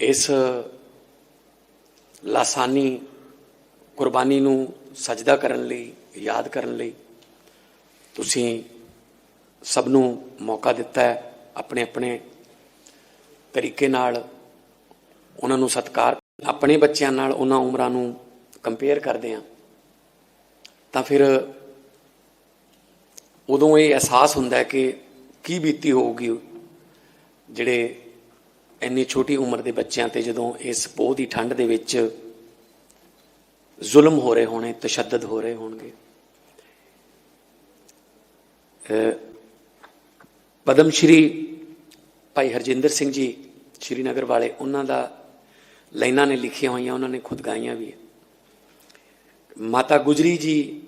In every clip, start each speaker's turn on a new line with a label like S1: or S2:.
S1: ਇਸ ਲਾਸਾਨੀ ਕੁਰਬਾਨੀ ਨੂੰ ਸਜਦਾ ਕਰਨ ਲਈ, ਯਾਦ ਕਰਨ ਲਈ ਤੁਸੀਂ ਸਭ ਨੂੰ ਮੌਕਾ ਦਿੱਤਾ ਹੈ ਆਪਣੇ ਆਪਣੇ ਤਰੀਕੇ ਨਾਲ ਉਹਨਾਂ ਨੂੰ ਸਤਿਕਾਰ ਆਪਣੇ ਬੱਚਿਆਂ ਨਾਲ ਉਹਨਾਂ ਉਮਰਾਂ ਨੂੰ ਕੰਪੇਅਰ ਕਰਦੇ ਆ ਤਾਂ ਫਿਰ ਉਦੋਂ ਇਹ ਅਹਿਸਾਸ ਹੁੰਦਾ ਹੈ ਕਿ ਕੀ ਬੀਤੀ ਹੋਊਗੀ ਜਿਹੜੇ ਇੰਨੀ ਛੋਟੀ ਉਮਰ ਦੇ ਬੱਚਿਆਂ ਤੇ ਜਦੋਂ ਇਸ ਪੋਹ ਦੀ ਠੰਡ ਦੇ ਵਿੱਚ ਜ਼ੁਲਮ ਹੋ ਰਹੇ ਹੋਣੇ, ਤਸ਼ੱਦਦ ਹੋ ਰਹੇ ਹੋਣਗੇ ਪਦਮ ਸ਼੍ਰੀ ਭਾਈ ਹਰਜਿੰਦਰ ਸਿੰਘ ਜੀ ਸ਼੍ਰੀਨਗਰ ਵਾਲੇ, ਉਹਨਾਂ ਦਾ ਲਾਈਨਾਂ ਨੇ ਲਿਖੀਆਂ ਹੋਈਆਂ, ਉਹਨਾਂ ਨੇ ਖੁਦ ਗਾਈਆਂ ਵੀ ਮਾਤਾ ਗੁਜਰੀ ਜੀ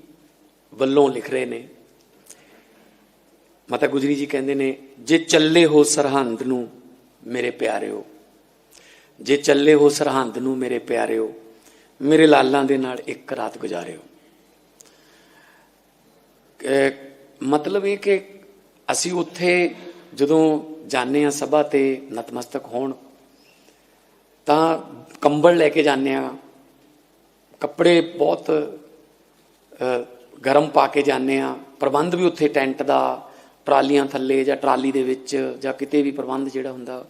S1: ਵੱਲੋਂ ਲਿਖ ਰਹੇ ਨੇ ਮਾਤਾ ਗੁਜਰੀ ਜੀ ਕਹਿੰਦੇ ਨੇ, ਜੇ ਚੱਲੇ ਹੋ ਸਰਹੰਦ ਨੂੰ ਮੇਰੇ ਪਿਆਰਿਓ, ਜੇ ਚੱਲੇ ਹੋ ਸਰਹੰਦ ਨੂੰ ਮੇਰੇ ਪਿਆਰਿਓ, ਮੇਰੇ ਲਾਲਾਂ ਦੇ ਨਾਲ ਇੱਕ ਰਾਤ ਗੁਜ਼ਾਰਿਓ। ਕਿ ਮਤਲਬ ਇਹ ਕਿ ਅਸੀਂ ਉੱਥੇ ਜਦੋਂ ਜਾਂਦੇ ਆ ਸਭਾ ਤੇ ਨਤਮਸਤਕ ਹੋਣ, ਤਾਂ ਕੰਬਲ ਲੈ ਕੇ ਜਾਂਦੇ ਆ ਕੱਪੜੇ ਬਹੁਤ ਗਰਮ ਪਾ ਕੇ ਜਾਂਦੇ ਆ ਪ੍ਰਬੰਧ ਵੀ ਉੱਥੇ ਟੈਂਟ ਦਾ ਟਰਾਲੀਆਂ ਥੱਲੇ ਜਾਂ ਟਰਾਲੀ ਦੇ ਵਿੱਚ ਜਾਂ ਕਿਤੇ ਵੀ ਪ੍ਰਬੰਧ ਜਿਹੜਾ ਹੁੰਦਾ,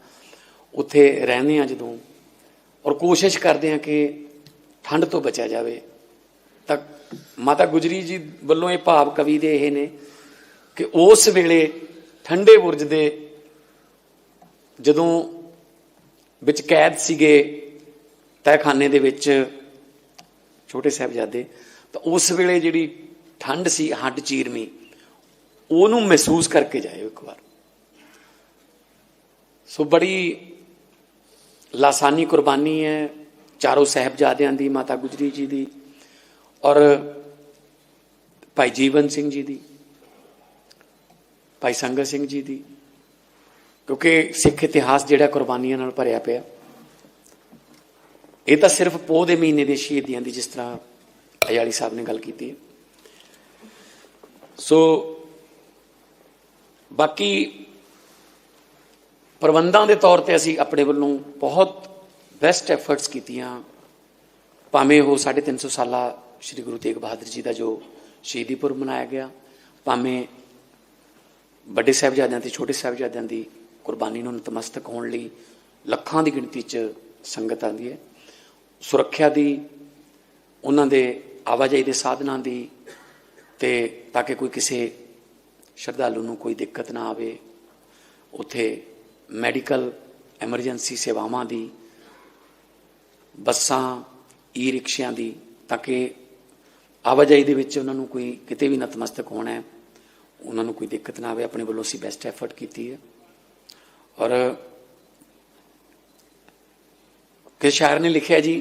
S1: ਉੱਥੇ ਰਹਿੰਦੇ ਆ ਜਦੋਂ। ਔਰ ਕੋਸ਼ਿਸ਼ ਕਰਦੇ ਆ ਕਿ ਠੰਡ ਤੋਂ ਬਚਿਆ ਜਾਵੇ। ਤਾਂ ਮਾਤਾ ਗੁਜਰੀ ਜੀ ਵੱਲੋਂ ਇਹ ਭਾਵ ਕਵੀ ਦੇ ਇਹ ਨੇ ਕਿ ਉਸ ਵੇਲੇ ਠੰਡੇ ਬੁਰਜ ਦੇ ਜਦੋਂ ਵਿੱਚ ਕੈਦ ਸੀਗੇ ਤਹਿਖਾਨੇ ਦੇ ਵਿੱਚ ਛੋਟੇ ਸਾਹਿਬਜ਼ਾਦੇ, ਤਾਂ ਉਸ ਵੇਲੇ ਜਿਹੜੀ ਠੰਡ ਸੀ, ਹੱਡ ਚੀਰਮੀ ਉਹਨੂੰ ਮਹਿਸੂਸ ਕਰਕੇ ਜਾਇਓ ਇੱਕ ਵਾਰ। ਸੋ ਬੜੀ ਲਾਸਾਨੀ ਕੁਰਬਾਨੀ ਹੈ ਚਾਰੋਂ ਸਾਹਿਬਜ਼ਾਦਿਆਂ ਦੀ, ਮਾਤਾ ਗੁਜਰੀ ਜੀ ਦੀ ਔਰ ਭਾਈ ਜੀਵਨ ਸਿੰਘ ਜੀ ਦੀ, ਭਾਈ ਸੰਗਤ ਸਿੰਘ ਜੀ ਦੀ, ਕਿਉਂਕਿ ਸਿੱਖ ਇਤਿਹਾਸ ਜਿਹੜਾ ਕੁਰਬਾਨੀਆਂ ਨਾਲ ਭਰਿਆ ਪਿਆ। ਇਹ ਤਾਂ ਸਿਰਫ ਪੋਹ ਦੇ ਮਹੀਨੇ ਦੇ ਸ਼ਹੀਦੀਆਂ ਦੀ ਜਿਸ ਤਰ੍ਹਾਂ ਅਯਾਲੀ ਸਾਹਿਬ ਨੇ ਗੱਲ ਕੀਤੀ ਹੈ। ਸੋ ਬਾਕੀ ਪ੍ਰਬੰਧਾਂ ਦੇ ਤੌਰ ਤੇ ਅਸੀਂ ਆਪਣੇ ਵੱਲੋਂ ਬਹੁਤ ਬੈਸਟ ਐਫਰਟਸ ਕੀਤੀਆਂ। ਭਾਵੇਂ ਉਹ 350 ਸਾਲਾ ਸ੍ਰੀ ਗੁਰੂ ਤੇਗ ਬਹਾਦਰ ਜੀ ਦਾ ਜੋ ਸ਼ਹੀਦੀ ਪੁਰਬ ਮਨਾਇਆ ਗਿਆ, ਭਾਵੇਂ ਵੱਡੇ ਸਾਹਿਬਜ਼ਾਦਿਆਂ ਤੇ ਛੋਟੇ ਸਾਹਿਬਜ਼ਾਦਿਆਂ ਦੀ ਕੁਰਬਾਨੀ ਨੂੰ ਨਤਮਸਤਕ ਹੋਣ ਲਈ ਲੱਖਾਂ ਦੀ ਗਿਣਤੀ 'ਚ ਸੰਗਤ ਆਉਂਦੀ ਹੈ। ਸੁਰੱਖਿਆ ਦੀ, ਉਹਨਾਂ ਦੇ ਆਵਾਜਾਈ ਦੇ ਸਾਧਨਾਂ ਦੀ ਤੇ ਤਾਂ ਕਿ ਕੋਈ ਕਿਸੇ ਸ਼ਰਧਾਲੂ ਨੂੰ ਕੋਈ ਦਿੱਕਤ ਨਾ ਆਵੇ, ਉਥੇ ਮੈਡੀਕਲ ਐਮਰਜੈਂਸੀ ਸੇਵਾਵਾਂ ਦੀ, ਬੱਸਾਂ ਈ ਰਿਕਸ਼ਿਆਂ ਦੀ, ਤਾਂ ਕਿ ਆਵਾਜਾਈ ਦੇ ਵਿੱਚ ਉਹਨਾਂ ਨੂੰ ਕੋਈ ਕਿਤੇ ਵੀ ਨਤਮਸਤਕ ਹੋਣਾ ਹੈ, ਉਹਨਾਂ ਨੂੰ ਕੋਈ ਦਿੱਕਤ ਨਾ ਆਵੇ, ਆਪਣੇ ਵੱਲੋਂ ਅਸੀਂ ਬੈਸਟ ਐਫਰਟ ਕੀਤੀ ਹੈ। ਔਰ ਕਿ ਸ਼ਾਇਰ ਨੇ ਲਿਖਿਆ ਜੀ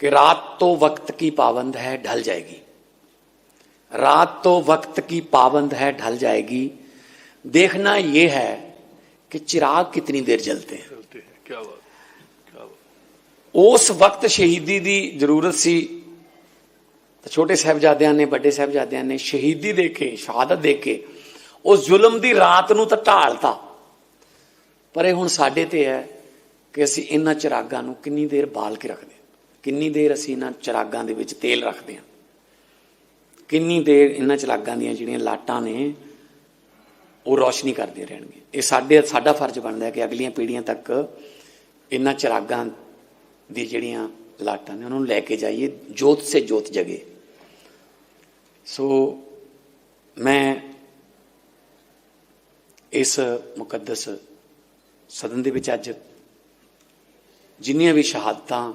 S1: ਕਿ ਰਾਤ ਤੋਂ ਵਕਤ ਕੀ ਪਾਬੰਦ ਹੈ, ਢਲ ਜਾਏਗੀ। रात तो वक्त की पाबंद है ढल जाएगी देखना यह है कि चिराग कितनी देर जलते हैं
S2: चलते हैं क्या बात क्या बात
S1: ਉਸ ਵਕਤ ਸ਼ਹੀਦੀ ਦੀ ਜ਼ਰੂਰਤ ਸੀ ਤਾਂ ਛੋਟੇ ਸਾਹਿਬਜ਼ਾਦਿਆਂ ਨੇ ਵੱਡੇ ਸਾਹਿਬਜ਼ਾਦਿਆਂ ਨੇ ਸ਼ਹੀਦੀ ਦੇ ਕੇ ਸ਼ਹਾਦਤ ਦੇ ਕੇ ਉਸ ਜ਼ੁਲਮ ਦੀ ਰਾਤ ਨੂੰ ਤਾਂ ਢਾਲਤਾ ਪਰ ਇਹ ਹੁਣ ਸਾਡੇ ਤੇ ਹੈ ਕਿ ਅਸੀਂ ਇਹਨਾਂ ਚਿਰਾਗਾਂ ਨੂੰ ਕਿੰਨੀ ਦੇਰ ਬਾਲ ਕੇ ਰੱਖਦੇ ਹਾਂ ਕਿੰਨੀ ਦੇਰ ਅਸੀਂ ਇਹਨਾਂ ਚਿਰਾਗਾਂ ਦੇ ਵਿੱਚ ਤੇਲ ਰੱਖਦੇ ਹਾਂ ਕਿੰਨੀ ਦੇਰ ਇਹਨਾਂ ਚਿਰਾਗਾਂ ਦੀਆਂ ਜਿਹੜੀਆਂ ਲਾਟਾਂ ਨੇ, ਉਹ ਰੋਸ਼ਨੀ ਕਰਦੇ ਰਹਿਣਗੇ। ਇਹ ਸਾਡੇ, ਸਾਡਾ ਫਰਜ਼ ਬਣਦਾ ਹੈ ਕਿ ਅਗਲੀਆਂ ਪੀੜ੍ਹੀਆਂ ਤੱਕ ਇਹਨਾਂ ਚਿਰਾਗਾਂ ਦੀ ਜਿਹੜੀਆਂ ਲਾਟਾਂ ਨੇ, ਉਹਨਾਂ ਨੂੰ ਲੈ ਕੇ ਜਾਈਏ, ਜੋਤ ਸੇ ਜੋਤ ਜਗੇ। ਸੋ ਮੈਂ ਇਸ ਮੁਕੱਦਸ ਸਦਨ ਦੇ ਵਿੱਚ ਅੱਜ ਜਿੰਨੀਆਂ ਵੀ ਸ਼ਹਾਦਤਾਂ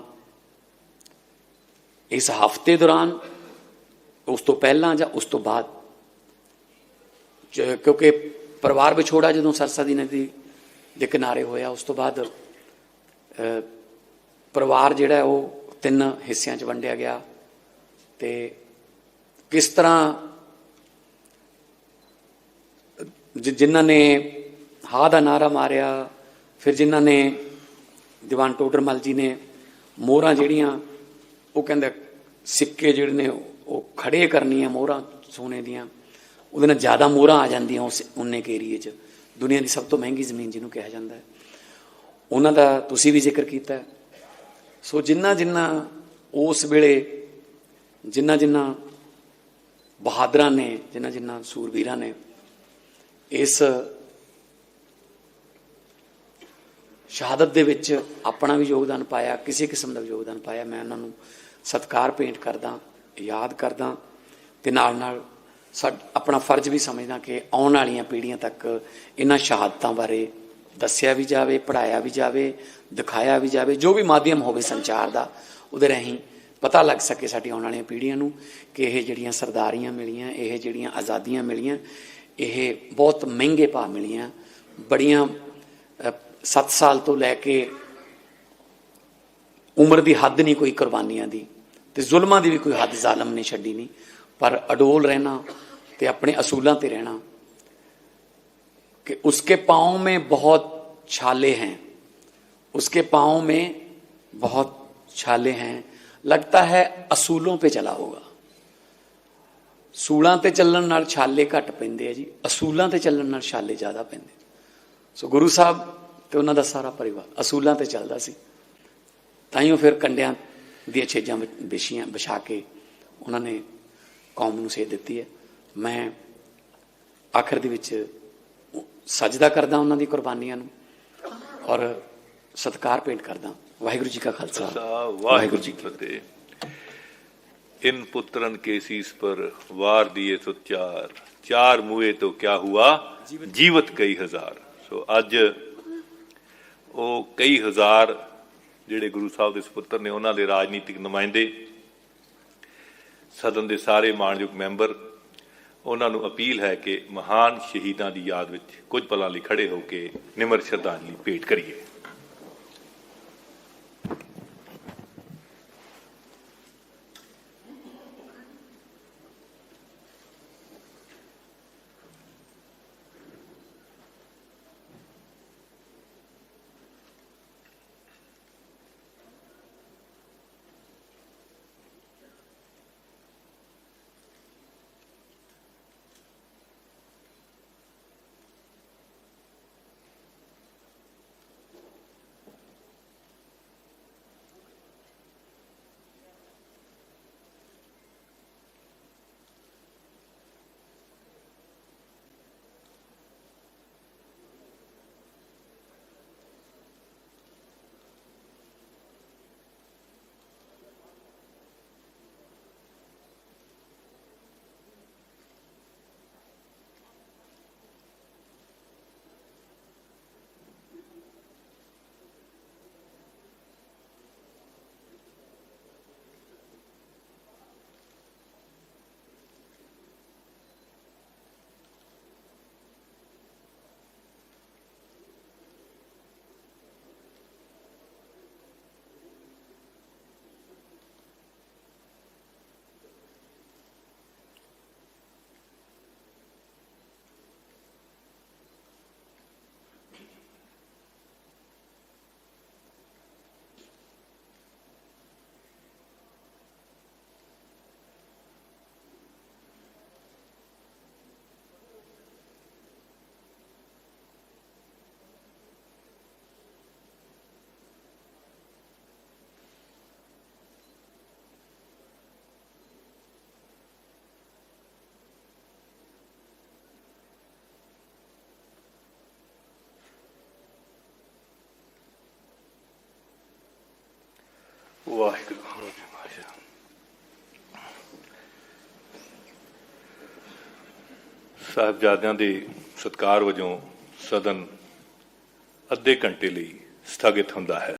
S1: ਇਸ ਹਫ਼ਤੇ ਦੌਰਾਨ ਉਸ ਤੋਂ ਪਹਿਲਾਂ ਜਾਂ ਉਸ ਤੋਂ ਬਾਅਦ? ਕਿਉਂਕਿ ਪਰਿਵਾਰ ਵਿਛੋੜਾ ਜਦੋਂ ਸਰਸਾ ਦੀ ਨਦੀ ਦੇ ਕਿਨਾਰੇ ਹੋਇਆ, ਉਸ ਤੋਂ ਬਾਅਦ ਪਰਿਵਾਰ ਜਿਹੜਾ ਉਹ ਤਿੰਨ ਹਿੱਸਿਆਂ 'ਚ ਵੰਡਿਆ ਗਿਆ ਤੇ ਕਿਸ ਤਰ੍ਹਾਂ ਜਿਨ੍ਹਾਂ ਨੇ ਹਾ ਦਾ ਨਾਰਾ ਮਾਰਿਆ, ਫਿਰ ਜਿਨ੍ਹਾਂ ਨੇ ਦੀਵਾਨ ਟੋਡਰਮਲ ਜੀ ਨੇ ਮੋਹਰਾਂ ਜਿਹੜੀਆਂ, ਉਹ ਕਹਿੰਦੇ ਸਿੱਕੇ ਜਿਹੜੇ ਨੇ ਉਹ ਖੜੇ ਕਰਨੀਆਂ ਮੋਹਰਾਂ ਸੋਨੇ ਦੀਆਂ। ਉਹਦੇ ਨਾਲ ਜ਼ਿਆਦਾ ਮੋਹਰਾਂ ਆ ਜਾਂਦੀਆਂ ਉਸ ਉਨੇ ਕੇ ਏਰੀਏ 'ਚ। ਦੁਨੀਆ ਦੀ ਸਭ ਤੋਂ ਮਹਿੰਗੀ ਜ਼ਮੀਨ ਜਿਹਨੂੰ ਕਿਹਾ ਜਾਂਦਾ ਹੈ। ਉਹਨਾਂ ਦਾ ਤੁਸੀਂ ਵੀ ਜ਼ਿਕਰ ਕੀਤਾ ਸੋ ਜਿੰਨਾ ਜਿੰਨਾ ਉਸ ਵੇਲੇ ਜਿੰਨਾ ਜਿੰਨਾ ਬਹਾਦਰਾਂ ਨੇ, ਜਿੰਨਾ ਜਿੰਨਾ ਸੂਰਬੀਰਾਂ ਨੇ ਇਸ ਸ਼ਹਾਦਤ ਦੇ ਵਿੱਚ ਆਪਣਾ ਵੀ ਯੋਗਦਾਨ ਪਾਇਆ, ਕਿਸੇ ਕਿਸਮ ਦਾ ਵੀ ਯੋਗਦਾਨ ਪਾਇਆ। ਮੈਂ ਉਹਨਾਂ ਨੂੰ ਸਤਿਕਾਰ ਭੇਂਟ ਕਰਦਾ। ਯਾਦ ਕਰਦਾ ਤੇ ਨਾਲ ਨਾਲ ਸਾਡ ਆਪਣਾ ਫਰਜ਼ ਵੀ ਸਮਝਦਾ ਕਿ ਆਉਣ ਵਾਲੀਆਂ ਪੀੜ੍ਹੀਆਂ ਤੱਕ ਇਹਨਾਂ ਸ਼ਹਾਦਤਾਂ ਬਾਰੇ ਦੱਸਿਆ ਵੀ ਜਾਵੇ ਪੜਾਇਆ ਵੀ ਜਾਵੇ, ਦਿਖਾਇਆ ਵੀ ਜਾਵੇ, ਜੋ ਵੀ ਮਾਧਿਅਮ ਹੋਵੇ ਸੰਚਾਰ ਦਾ, ਉਹਦੇ ਰਾਹੀਂ ਪਤਾ ਲੱਗ ਸਕੇ ਸਾਡੀ ਆਉਣ ਵਾਲੀਆਂ ਪੀੜ੍ਹੀਆਂ ਨੂੰ ਕਿ ਇਹ ਜਿਹੜੀਆਂ ਸਰਦਾਰੀਆਂ ਮਿਲੀਆਂ, ਇਹ ਜਿਹੜੀਆਂ ਆਜ਼ਾਦੀਆਂ ਮਿਲੀਆਂ, ਇਹ ਬਹੁਤ ਮਹਿੰਗੇ ਭਾਅ ਮਿਲੀਆਂ, ਬੜੀਆਂ 7 ਸਾਲ ਤੋਂ ਲੈ ਕੇ ਉਮਰ ਦੀ ਹੱਦ ਨਹੀਂ ਕੋਈ ਕੁਰਬਾਨੀਆਂ ਦੀ। ਤੇ ਜ਼ੁਲਮਾਂ ਦੀ ਵੀ ਕੋਈ ਹੱਦ ਜ਼ਾਲਮ ਨੇ ਛੱਡੀ ਨਹੀਂ ਪਰ ਅਡੋਲ ਰਹਿਣਾ ਤੇ ਆਪਣੇ ਅਸੂਲਾਂ ਤੇ ਰਹਿਣਾ कि उसके पाँव में बहुत छाले हैं उसके पाँव में बहुत छाले हैं लगता है ਅਸੂਲੋਂ पे ਚਲਾ ਹੋਗਾ ਸੂਲਾਂ ਤੇ ਚੱਲਣ ਨਾਲ ਛਾਲੇ ਘੱਟ ਪੈਂਦੇ ਆ ਜੀ ਅਸੂਲਾਂ ਤੇ ਚੱਲਣ ਨਾਲ ਛਾਲੇ ਜ਼ਿਆਦਾ ਪੈਂਦੇ ਸੋ ਗੁਰੂ ਸਾਹਿਬ ਤੇ ਉਹਨਾਂ ਦਾ ਸਾਰਾ ਪਰਿਵਾਰ ਅਸੂਲਾਂ ਤੇ ਚੱਲਦਾ ਸੀ ਤਾਈਓ ਫਿਰ ਕੰਡਿਆਂ ਦੀਆਂ ਛੇਜਾਂ ਵਿਛੀਆਂ ਵਿਛਾ ਕੇ ਉਹਨਾਂ ਨੇ ਕੌਮ ਨੂੰ ਸੇਧ ਦਿੱਤੀ ਹੈ। ਮੈਂ ਆਖਰ ਦੇ ਵਿੱਚ ਸਜਦਾ ਕਰਦਾ ਉਹਨਾਂ ਦੀ ਕੁਰਬਾਨੀਆਂ ਨੂੰ ਔਰ ਸਤਿਕਾਰ ਭੇਂਟ ਕਰਦਾ। ਵਾਹਿਗੁਰੂ ਜੀ ਕਾ ਖਾਲਸਾ।
S2: ਵਾਹਿਗੁਰੂ ਜੀ ਕੀ ਫਤਿਹ। ਇਨ ਪੁੱਤਰਨ ਕੇ ਸੀਸ ਪਰ ਵਾਰ ਦੀਏ ਸੋ ਚਾਰ। ਚਾਰ ਮੂਏ ਤੋਂ ਕਿਆ ਹੁਆ? ਜੀਵਤ ਕਈ ਹਜ਼ਾਰ। ਸੋ ਅੱਜ ਉਹ ਕਈ ਹਜ਼ਾਰ ਜਿਹੜੇ ਗੁਰੂ ਸਾਹਿਬ ਦੇ ਸੁਪੁੱਤਰ ਨੇ ਉਹਨਾਂ ਦੇ ਰਾਜਨੀਤਿਕ ਨੁਮਾਇੰਦੇ, ਸਦਨ ਦੇ ਸਾਰੇ ਮਾਣਯੋਗ ਮੈਂਬਰ, ਉਹਨਾਂ ਨੂੰ ਅਪੀਲ ਹੈ ਕਿ ਮਹਾਨ ਸ਼ਹੀਦਾਂ ਦੀ ਯਾਦ ਵਿੱਚ ਕੁਝ ਪਲਾਂ ਲਈ ਖੜੇ ਹੋ ਕੇ ਨਿਮਰ ਸ਼ਰਧਾਂਜਲੀ ਭੇਟ ਕਰੀਏ। ਵਾਹਿਗੁਰੂ। ਸਾਹਿਬਜ਼ਾਦਿਆਂ ਦੇ ਸਤਕਾਰ ਵਜੋਂ ਸਦਨ ਅੱਧੇ ਘੰਟੇ ਲਈ ਸਥਗਿਤ ਹੁੰਦਾ ਹੈ।